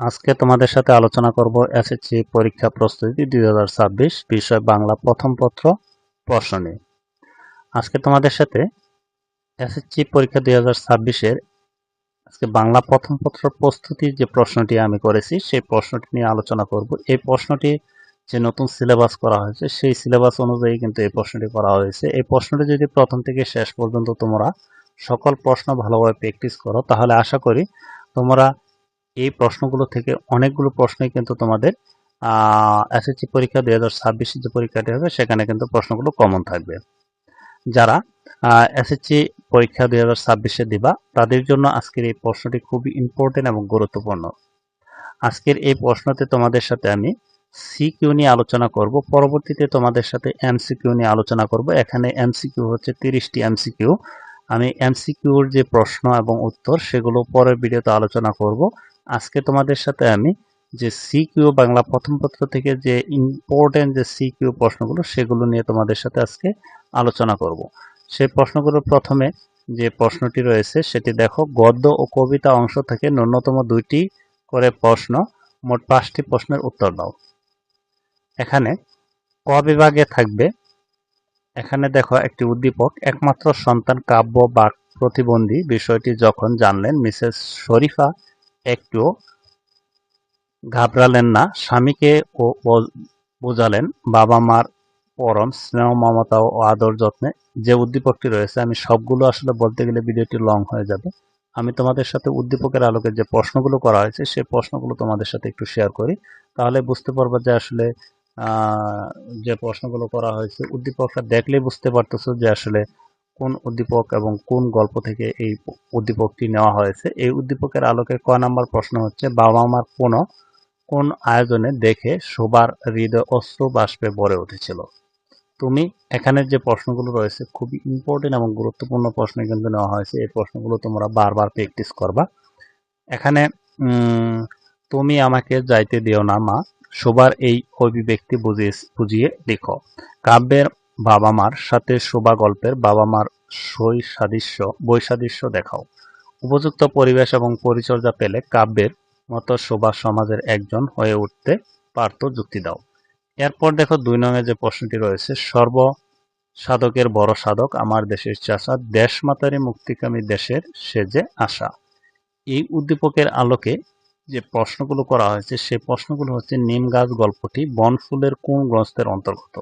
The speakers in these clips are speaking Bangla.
আজকে তোমাদের সাথে আলোচনা করব এসএসসি পরীক্ষা প্রস্তুতি দু হাজার ছাব্বিশ বিষয় বাংলা প্রথম পত্র প্রশ্ন আজকে তোমাদের সাথে এসএসসি পরীক্ষা দুই হাজার ছাব্বিশের আজকে বাংলা প্রথম পত্র প্রস্তুতির যে প্রশ্নটি আমি করেছি, সেই প্রশ্নটি নিয়ে আলোচনা করব। এই প্রশ্নটি যে নতুন সিলেবাস করা হয়েছে, সেই সিলেবাস অনুযায়ী কিন্তু এই প্রশ্নটি করা হয়েছে। এই প্রশ্নটি যদি প্রথম থেকে শেষ পর্যন্ত তোমরা সকল প্রশ্ন ভালোভাবে প্র্যাকটিস করো, তাহলে আশা করি তোমরা এই প্রশ্নগুলো থেকে অনেকগুলো প্রশ্নই কিন্তু তোমাদের এসএসসি পরীক্ষা দুই হাজার ছাব্বিশে যে পরীক্ষাটি হবে, সেখানে কিন্তু প্রশ্নগুলো কমন থাকবে। যারা এসএসসি পরীক্ষা দুই হাজার ছাব্বিশে দিবা, তাদের জন্য আজকের এই প্রশ্নটি খুবই ইম্পর্টেন্ট এবং গুরুত্বপূর্ণ। আজকের এই প্রশ্নতে তোমাদের সাথে আমি সিকিউ নিয়ে আলোচনা করব, পরবর্তীতে তোমাদের সাথে এমসিকিউ নিয়ে আলোচনা করব। এখানে এমসিকিউ হচ্ছে তিরিশটি এমসিকিউ আমি এমসিকিউর যে প্রশ্ন এবং উত্তর, সেগুলো পরের ভিডিওতে আলোচনা করব। আজকে তোমাদের সাথে আমি যে সিকিউ বাংলা প্রথম পত্র থেকে যে ইম্পর্টেন্ট যে সিকিউ প্রশ্নগুলো, সেগুলো নিয়ে তোমাদের সাথে আজকে আলোচনা করব। সেই প্রশ্নগুলোর প্রথমে যে প্রশ্নটি রয়েছে, সেটি দেখো, গদ্য ও কবিতা অংশ থেকে ন্যূনতম দুইটি করে প্রশ্ন, মোট পাঁচটি প্রশ্নের উত্তর দাও। এখানে ক বিভাগে থাকবে, এখানে দেখো একটি উদ্দীপক, একমাত্র সন্তান কাব্য বা প্রতিবন্ধী, বিষয়টি যখন জানলেন, মিসেস শরীফা একটু ঘাবড়ালেন না। স্বামীকে ও বোঝালেন, বাবা মার পরম স্নেহ, মমতা ও আদর যত্নে যে উদ্দীপকটি রয়েছে, আমি সবগুলো আসলে বলতে গেলে ভিডিওটি লং হয়ে যাবে। আমি তোমাদের সাথে উদ্দীপকের আলোকে যে প্রশ্নগুলো করা হয়েছে সেই প্রশ্নগুলো তোমাদের সাথে একটু শেয়ার করি। তাহলে বুঝতে পারব যে আসলে যে প্রশ্নগুলো করা হয়েছে, উদ্দীপকটা দেখলেই বুঝতে পারতেছো যে আসলে কোন উদ্দীপক এবং কোন গল্প থেকে এই উদ্দীপকটি নেওয়া হয়েছে? এই উদ্দীপকের আলোকে ক নাম্বার প্রশ্ন হচ্ছে, বাবা মার কোন কোন আয়োজনে দেখে শোবার হৃদয় অশ্রু বাষ্পে ভরে উঠেছিল? তুমি, এখানে যে প্রশ্নগুলো রয়েছে, খুবই ইম্পর্টেন্ট এবং গুরুত্বপূর্ণ প্রশ্ন কিন্তু নেওয়া হয়েছে। এই প্রশ্নগুলো তোমরা বারবার প্র্যাকটিস করবা। এখানে তুমি আমাকে যাইতে দিও না, মা। শোবার এই অভিব্যক্তি বুঝিয়ে বুঝিয়ে লিখো। কাব্যের বাবা মার সাথে শোভা গল্পের বাবা মার সই সাদৃশ্য বৈসাদৃশ্য দেখাও। উপযুক্ত পরিবেশ এবং পরিচর্যা পেলে কাব্যের মতো শোভা সমাজের একজন হয়ে উঠতে পারত যুক্তি দাও। এরপর দেখো দুই নঙে যে প্রশ্নটি রয়েছে, সর্ব সাধকের বড় সাধক আমার দেশের চাষা দেশমাতারি মুক্তিকামী দেশের সেজে আশা এই উদ্দীপকের আলোকে যে প্রশ্নগুলো করা হয়েছে সেই প্রশ্নগুলো হচ্ছে, নিম গাছ গল্পটি বনফুলের কোন গ্রন্থের অন্তর্গত?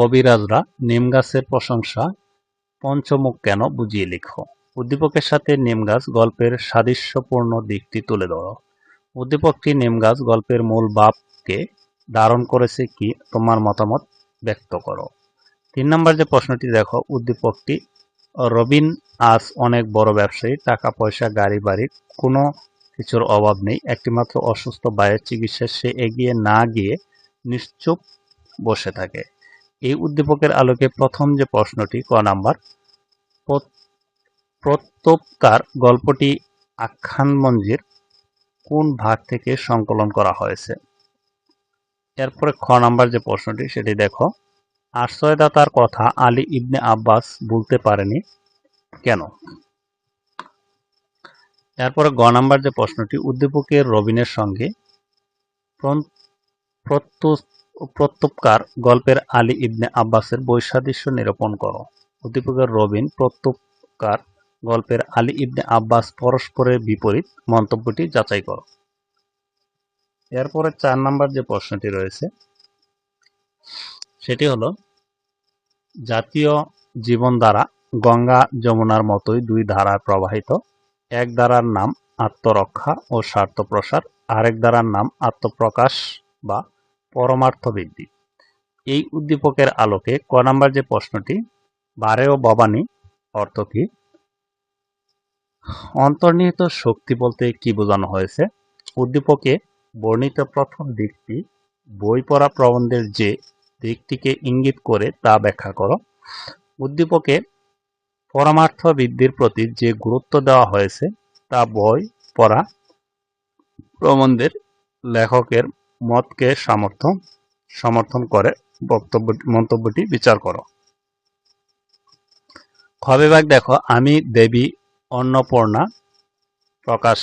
কবিরাজরা নিম গাছের প্রশংসা পঞ্চমুখ কেন বুঝিয়ে লিখো। উদ্দীপকের সাথে নিম গাছ গল্পের সাদৃশ্যপূর্ণ দিকটি তুলে ধরো। উদ্দীপকটি নিম গাছ গল্পের মূল বাপকে ধারণ করেছে কি তোমার মতামত ব্যক্ত করো। তিন নম্বর যে প্রশ্নটি দেখো, উদ্দীপকটি রবিন আজ অনেক বড় ব্যবসায়ী টাকা পয়সা গাড়ি বাড়ি কোনো কিছুর অভাব নেই, একটিমাত্র অসুস্থ বায়ের চিকিৎসায় সে এগিয়ে না গিয়ে নিশ্চুপ বসে থাকে। এই উদ্দীপকের আলোকে প্রথম যে প্রশ্নটি, ক নাম্বার প্রত্যবকার গল্পটি আখ্যানমঞ্জির কোন ভাগ থেকে সংকলন করা হয়েছে? এরপরে খ নাম্বার যে প্রশ্নটি, সেটি দেখো। আশ্রয়দাতার কথা আলী ইবনে আব্বাস বলতে পারেনি কেন? এরপরে গ নাম্বার যে প্রশ্নটি, উদ্দীপকের রবিনের সঙ্গে প্রত্যুপকার গল্পের আলী ইবনে আব্বাসের বৈসাদৃশ্য নিরূপণ করো। উদ্দীপকের রবিন প্রত্যুপকার গল্পের আলী ইবনে আব্বাস পরস্পরের বিপরীত মন্তব্যটি যাচাই করো। এরপরে চার নাম্বার যে প্রশ্নটি রয়েছে, সেটি হলো, জাতীয় জীবন দ্বারা গঙ্গা যমুনার মতোই দুই ধারা প্রবাহিত, এক ধারার নাম আত্মরক্ষা ও স্বার্থ প্রসার আরেক ধারার নাম আত্মপ্রকাশ বা পরমার্থ বৃদ্ধি। এই উদ্দীপকের আলোকে ক নাম্বার যে প্রশ্নটি বারে ও ভবানী, অর্থ কি? অন্তর্নিহিত শক্তি বলতে কি বোঝানো হয়েছে? উদ্দীপকে বর্ণিত প্রথম দিকটি, বই পড়া প্রবন্ধের যে দিকটিকে ইঙ্গিত করে তা ব্যাখ্যা করো। উদ্দীপকে পরমার্থ বৃদ্ধির প্রতি যে গুরুত্ব দেওয়া হয়েছে, তা বই পড়া প্রবন্ধের লেখকের মতকে সমর্থন সমর্থন করে বক্তব্য, মন্তব্যটি বিচার করো। খ দেখো, আমি দেবী অন্নপূর্ণা প্রকাশ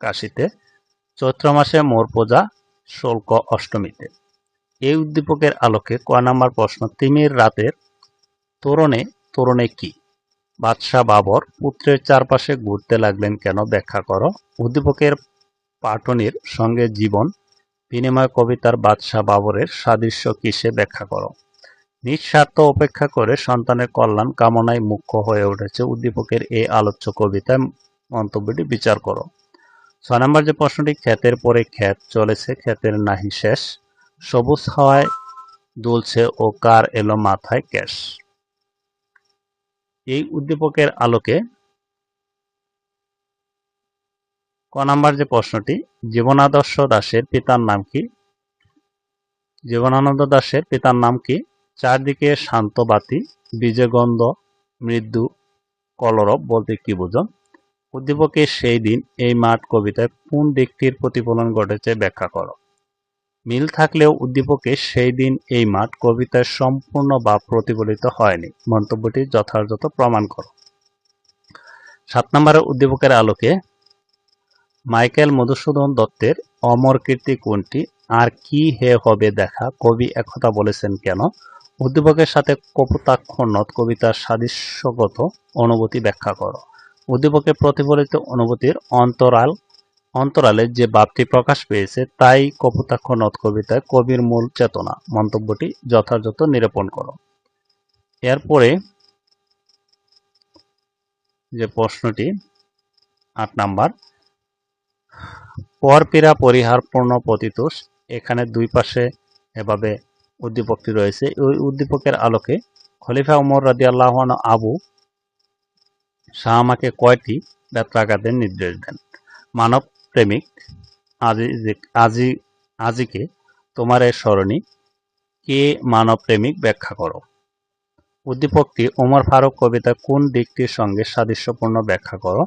কাশিতে চৈত্র মাসে মোর পূজা শুল্ক অষ্টমীতে। এই উদ্দীপকের আলোকে কয় নাম্বার প্রশ্ন, তিমির রাতের তোরণে তোরণে কি? বাদশাহ বাবর পুত্রের চারপাশে ঘুরতে লাগলেন কেন? ব্যাখ্যা করো। উদ্দীপকের পাটনির সঙ্গে জীবন বিনিময় কবিতার বাদশাহ বাবরের সাদৃশ্য কিসে ব্যাখ্যা করো? নিঃস্বার্থ উপেক্ষা করে সন্তানের কল্যাণ কামনায় মুখ্য হয়ে উঠেছে উদ্দীপকের এই আলোচ্য কবিতায় মন্তব্যটি বিচার করো। ছয় নম্বর যে প্রশ্নটি, ক্ষেতের পরে ক্ষেত, চলেছে ক্ষেতের নাহি শেষ, সবুজ হাওয়ায় দুলছে ও কার এলো মাথায় ক্যাশ? এই উদ্দীপকের আলোকে ক নাম্বার যে প্রশ্নটি, জীবনাদর্শ দাসের পিতার নাম কি? জীবনানন্দ দাসের পিতার নাম কি? চারদিকে শান্ত বাতি, বীজগন্ধ, মৃদু, কলরব বলতে কি বুঝো? উদ্দীপকের সেই দিন এই মাঠ কবিতায় কোন দিকটির প্রতিফলন ঘটেছে ব্যাখ্যা করো। মিল থাকলেও উদ্দীপকে সেই দিন এই মাঠ কবিতায় সম্পূর্ণ বা প্রতিফলিত হয়নি। মন্তব্যটি যথাযথ প্রমাণ করো। সাত নম্বরের উদ্দীপকের আলোকে মাইকেল মধুসূদন দত্তের অমর কীর্তি কোনটি? আর কি হে হবে দেখা? কবি একথা বলেছেন কেন? উদ্দীপকের সাথে কপোতাক্ষ নদ কবিতার সাদৃশ্যগত অনুভূতি ব্যাখ্যা করো। উদ্দীপকে প্রতিফলিত অনুভূতির অন্তরাল, অন্তরালে যে ভাবটি প্রকাশ পেয়েছে, তাই কপোতাক্ষ নদ কবিতায় কবির মূল চেতনা। মন্তব্যটি যথাযথ নিরূপণ করো। এরপরে যে প্রশ্নটি, আট নাম্বার পরপীড়া পরিহার পূর্ণ প্রতিতোষ এখানে দুই পাশে এভাবে উদ্দীপকটি রয়েছে। ওই উদ্দীপকের আলোকে খলিফা উমর রাজি আল্লাহ আবু শাহমাকে কয়টি ব্যত্রাঘাতের নির্দেশ দেন? মানব প্রেমিক আজি আজি আজিকে তোমার এই স্মরণী কে মানব প্রেমিক ব্যাখ্যা করো? উদ্দীপকটি ওমর ফারুক কবিতা কোন দিকটির সঙ্গে সাদৃশ্যপূর্ণ ব্যাখ্যা করো?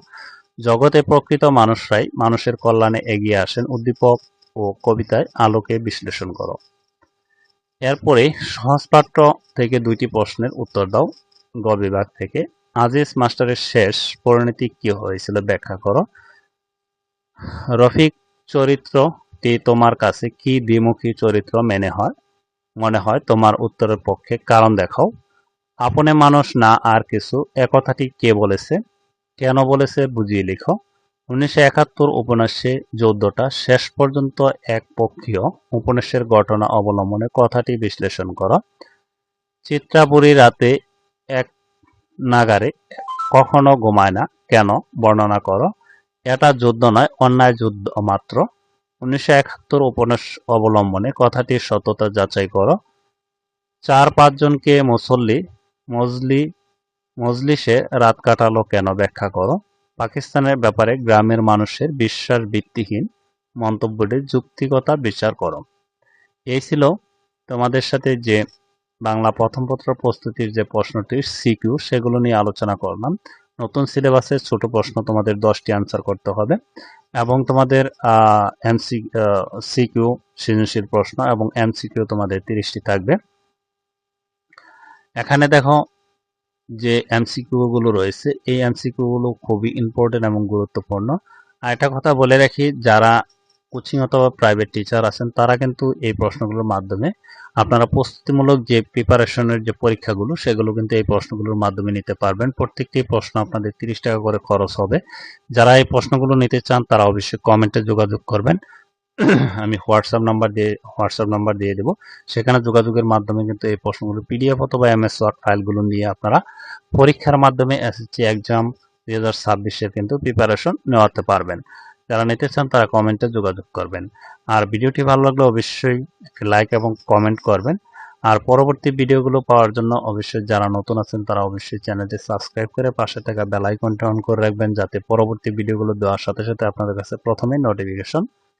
জগতে প্রকৃত মানুষরাই মানুষের কল্যাণে এগিয়ে আসেন। উদ্দীপক ও কবিতায় আলোকে বিশ্লেষণ করো। এরপরে সহজপাঠ্য থেকে দুইটি প্রশ্নের উত্তর দাও। গ বিভাগ থেকে। আজিজ মাস্টারের শেষ পরিণতি কি হয়েছিল ব্যাখ্যা করো। রফিক চরিত্রটি তোমার কাছে কি দ্বিমুখী চরিত্র মেনে হয়? মনে হয় তোমার উত্তরের পক্ষে কারণ দেখাও। আপনে মানুষ না আর কিছু, একথাটি কে বলেছে? কেন বলেছে বুঝিয়ে লিখো। উনিশশো একাত্তর উপন্যাসে যৌদ্ধটা শেষ পর্যন্ত এক পক্ষীয় উপন্যাসের ঘটনা অবলম্বনে কথাটি বিশ্লেষণ করো। চিত্রাপুরী রাতে এক নাগারে কখনো ঘুমায় না, কেন বর্ণনা করো। এটা যুদ্ধ নয়, অন্যায় যুদ্ধ মাত্র। উনিশশো একাত্তর উপন্যাস অবলম্বনে কথাটির সততা যাচাই করো। চার পাঁচজনকে মুসল্লি, মজলি মজলিসে রাত কাটালো কেন ব্যাখ্যা করো? পাকিস্তানের ব্যাপারে গ্রামের মানুষের বিশ্বাস ভিত্তিহীন মন্তব্যটির যুক্তিকতা বিচার করো। এই ছিল তোমাদের সাথে যে বাংলা প্রথম পত্র প্রস্তুতির যে প্রশ্নটি সিকিউ সেগুলো নিয়ে আলোচনা করলাম। নতুন সিলেবাসের ছোট প্রশ্ন তোমাদের দশটি আনসার করতে হবে এবং তোমাদের এমসি সিকিউ সৃজনশীল প্রশ্ন এবং এমসিকিউ তোমাদের তিরিশটি থাকবে। এখানে দেখো যে এমসিকিউগুলো রয়েছে, এই এমসিকিউগুলো খুবই ইম্পর্টেন্ট এবং গুরুত্বপূর্ণ। আর একটা কথা বলে রাখি, যারা কোচিং অথবা প্রাইভেট টিচার আছেন, তারা কিন্তু এই প্রশ্নগুলোর মাধ্যমে আপনারা প্রস্তুতিমূলক যে প্রিপারেশনের যে পরীক্ষাগুলো, সেগুলো কিন্তু এই প্রশ্নগুলোর মাধ্যমে নিতে পারবেন। প্রত্যেকটি প্রশ্ন আপনাদের তিরিশ টাকা করে খরচ হবে। যারা এই প্রশ্নগুলো নিতে চান, তারা অবশ্যই কমেন্টে যোগাযোগ করবেন। আমি হোয়াটসঅ্যাপ নাম্বার দিয়ে, হোয়াটসঅ্যাপ নাম্বার দিয়ে দেবো। সেখানে যোগাযোগের মাধ্যমে কিন্তু এই প্রশ্নগুলো পিডিএফ অথবা এমএস ওয়ার্ড ফাইলগুলো নিয়ে আপনারা পরীক্ষার মাধ্যমে এসএসসি এক্সাম দুই হাজার ছাব্বিশের কিন্তু প্রিপারেশন নেওয়াতে পারবেন। যারা নিতে চান তারা কমেন্টে যোগাযোগ করবেন। আর ভিডিওটি ভালো লাগলে অবশ্যই লাইক এবং কমেন্ট করবেন। আর পরবর্তী ভিডিওগুলো পাওয়ার জন্য অবশ্যই যারা নতুন আছেন তারা অবশ্যই চ্যানেলটি সাবস্ক্রাইব করে পাশে থাকা বেল অন করে রাখবেন, যাতে পরবর্তী ভিডিওগুলো দেওয়ার সাথে সাথে আপনাদের কাছে প্রথমেই নোটিফিকেশন